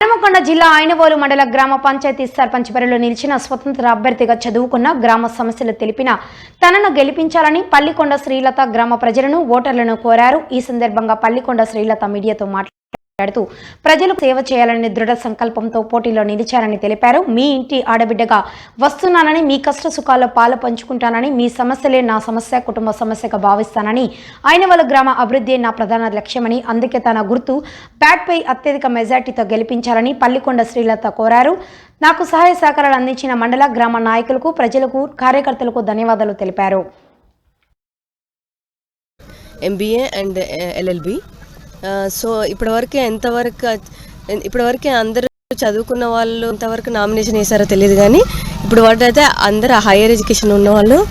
హనుమకొండ జిల్లా ఆయనవోలు మండల గ్రామ పంచాయతీ సర్పంచ్ బరిలో నిలిచిన స్వతంత్ర అభ్యర్థిగా చదువుకున్న గ్రామ సమస్యలు తెలిపిన తనను గెలిపించాలని పల్లికొండ శ్రీలత గ్రామ ప్రజలను ఓటర్లను కోరారు. ఈ సందర్భంగా పల్లికొండ శ్రీలత మీడియాతో మాట్లాడుతూ ప్రజలకు సేవ చేయాలనే దృఢ సంకల్పంతో పోటీలో నిలిచారని తెలిపారు. మీ ఇంటి ఆడబిడ్డగా వస్తున్నానని మీ కష్ట సుఖాల్లో పాలు పంచుకుంటానని మీ సమస్యలే నా సమస్య కుటుంబ సమస్యగా భావిస్తానని ఐనవల గ్రామ అభివృద్ధి నా ప్రధాన లక్ష్యమని అందుకే తన గుర్తు బ్యాట్పై అత్యధిక మెజార్టీతో గెలిపించాలని పల్లికొండ శ్రీలత కోరారు. నాకు సహాయ సహకారాలు అందించిన మండల గ్రామ నాయకులకు ప్రజలకు కార్యకర్తలకు ధన్యవాదాలు తెలిపారు. ఎంబీఏ అండ్ ఎల్ఎల్బి సో ఇప్పటివరకు ఎంతవరకు ఇప్పటివరకు అందరూ చదువుకున్న వాళ్ళు ఎంతవరకు నామినేషన్ వేశారో తెలియదు కానీ ఇప్పుడు వాటైతే అందరూ హైయర్ ఎడ్యుకేషన్ ఉన్న వాళ్ళు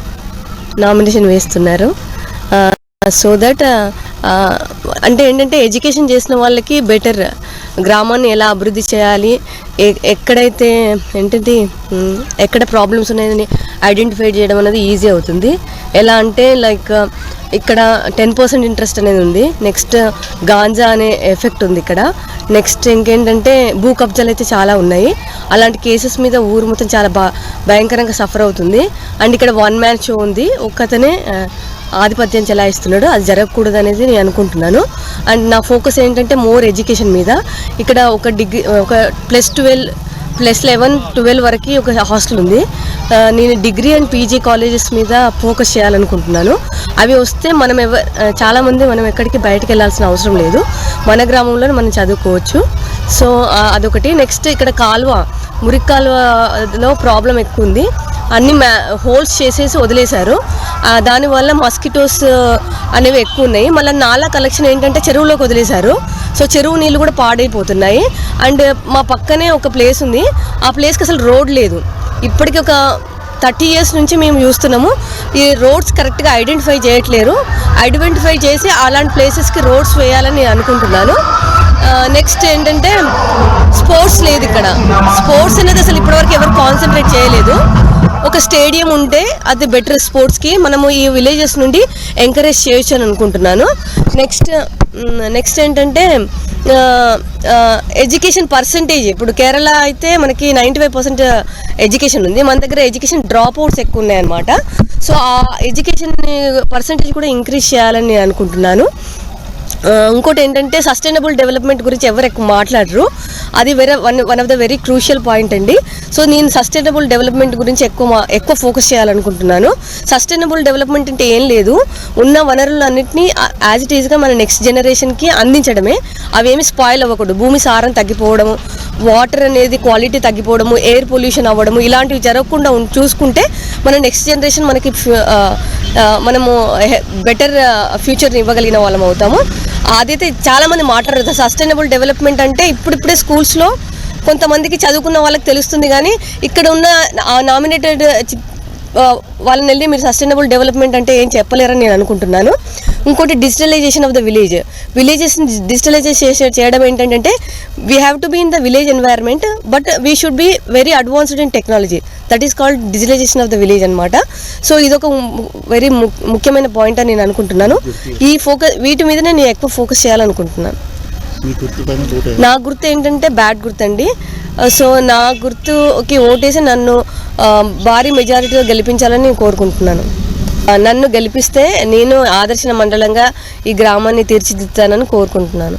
నామినేషన్ వేస్తున్నారు. సో దట్ అంటే ఏంటంటే ఎడ్యుకేషన్ చేసిన వాళ్ళకి బెటర్. గ్రామాన్ని ఎలా అభివృద్ధి చేయాలి ఎ- ఎక్కడైతే ఏంటిది ఎక్కడ ప్రాబ్లమ్స్ ఉన్నాయని ఐడెంటిఫై చేయడం అనేది ఈజీ అవుతుంది. ఎలా అంటే లైక్ ఇక్కడ టెన్ పర్సెంట్ ఇంట్రెస్ట్ అనేది ఉంది. నెక్స్ట్ గాంజా అనే ఎఫెక్ట్ ఉంది ఇక్కడ. నెక్స్ట్ ఇంకేంటంటే భూ కబ్జాలు అయితే చాలా ఉన్నాయి. అలాంటి కేసెస్ మీద ఊరు మొత్తం చాలా బా భయంకరంగా సఫర్ అవుతుంది. అండ్ ఇక్కడ వన్ మ్యాన్ షో ఉంది. ఒక్కతనే ఆధిపత్యం చెలాయిస్తున్నాడు. అది జరగకూడదు అనేది నేను అనుకుంటున్నాను. అండ్ నా ఫోకస్ ఏంటంటే మోర్ ఎడ్యుకేషన్ మీద. ఇక్కడ ఒక డిగ్రీ ఒక plus twelve plus eleven twelve వరకు ఒక హాస్టల్ ఉంది. నేను డిగ్రీ అండ్ పీజీ కాలేజెస్ మీద ఫోకస్ చేయాలనుకుంటున్నాను. అవి వస్తే మనం ఎవ చాలామంది మనం ఎక్కడికి బయటకు వెళ్ళాల్సిన అవసరం లేదు. మన గ్రామంలో మనం చదువుకోవచ్చు. సో అదొకటి. నెక్స్ట్ ఇక్కడ కాలువ మురికి కాలువలో ప్రాబ్లం ఎక్కువ ఉంది అన్ని మ్యా హోల్స్ చేసేసి వదిలేశారు. దానివల్ల మస్కిటోస్ అనేవి ఎక్కువ ఉన్నాయి మళ్ళీ నాలా కలెక్షన్ ఏంటంటే చెరువులోకి వదిలేశారు. సో చెరువు నీళ్ళు కూడా పాడైపోతున్నాయి. అండ్ మా పక్కనే ఒక ప్లేస్ ఉంది. ఆ ప్లేస్కి అసలు రోడ్ లేదు. ఇప్పటికి ఒక థర్టీ ఇయర్స్ నుంచి మేము చూస్తున్నాము. ఈ రోడ్స్ కరెక్ట్గా ఐడెంటిఫై చేయట్లేరు. ఐడెంటిఫై చేసి అలాంటి ప్లేసెస్కి రోడ్స్ వేయాలని నేను అనుకుంటున్నాను. నెక్స్ట్ ఏంటంటే స్పోర్ట్స్ లేదు ఇక్కడ. స్పోర్ట్స్ అనేది అసలు ఇప్పటివరకు ఎవరు కాన్సన్ట్రేట్ చేయలేదు. ఒక స్టేడియం ఉంటే అది బెటర్ స్పోర్ట్స్కి. మనము ఈ విలేజెస్ నుండి ఎంకరేజ్ చేయొచ్చు అని అనుకుంటున్నాను. నెక్స్ట్ నెక్స్ట్ ఏంటంటే ఎడ్యుకేషన్ పర్సంటేజ్ ఇప్పుడు కేరళ అయితే మనకి నైంటీ ఫైవ్ పర్సెంట్ ఎడ్యుకేషన్ ఉంది. మన దగ్గర ఎడ్యుకేషన్ డ్రాప్ అవుట్స్ ఎక్కువ ఉన్నాయన్నమాట. సో ఆ ఎడ్యుకేషన్ పర్సంటేజ్ కూడా ఇంక్రీజ్ చేయాలని నేను అనుకుంటున్నాను ఇంకోటి ఏంటంటే సస్టైనబుల్ డెవలప్మెంట్ గురించి ఎవరు ఎక్కువ మాట్లాడరు. అది very one one of the very crucial point అండి. సో నేను సస్టైనబుల్ డెవలప్మెంట్ గురించి ఎక్కువ ఎక్కువ ఫోకస్ చేయాలనుకుంటున్నాను. సస్టైనబుల్ డెవలప్మెంట్ అంటే ఏం లేదు. ఉన్న వనరులన్నింటినీ యాజ్ ఇట్ ఈస్గా మన నెక్స్ట్ జనరేషన్కి అందించడమే. అవేమి స్పాయిల్ అవ్వకూడదు. భూమి సారం తగ్గిపోవడము వాటర్ అనేది క్వాలిటీ తగ్గిపోవడము ఎయిర్ పొల్యూషన్ అవ్వడము ఇలాంటివి జరగకుండా చూసుకుంటే మన నెక్స్ట్ జనరేషన్ మనకి ఫ్యూ- మనము బెటర్ ఫ్యూచర్ని ఇవ్వగలిగిన వాళ్ళం అవుతాము. అదైతే చాలామంది మాట్లాడరు. సస్టైనబుల్ డెవలప్మెంట్ అంటే ఇప్పుడిప్పుడే స్కూల్స్లో కొంతమందికి చదువుకున్న వాళ్ళకి తెలుస్తుంది కానీ ఇక్కడ ఉన్న నామినేటెడ్ వాళ్ళని వెళ్ళి మీరు సస్టైనబుల్ డెవలప్మెంట్ అంటే ఏం చెప్పలేరని నేను అనుకుంటున్నాను. ఇంకోటి digitalization of the village villages digitalization చేయడం ఏంటంటే we have to be in the village environment but we should be very advanced in technology that is called digitalization of the village అనమాట so ఇదొక very ముఖ్యమైన point అని నేను అనుకుంటున్నాను. ఈ focus వీటి మీదనే నేను ఎక్కువ ఫోకస్ చేయాలనుకుంటున్నాను. నా గుర్తు ఏంటంటే బ్యాట్ గుర్తు అండి. సో నా గుర్తుకి ఓటేసి నన్ను భారీ మెజారిటీతో గెలిపించాలని నేను కోరుకుంటున్నాను. నన్ను గెలిపిస్తే నేను ఆదర్శన మండలంగా ఈ గ్రామాన్ని తీర్చిదిద్దుతానని కోరుకుంటున్నాను.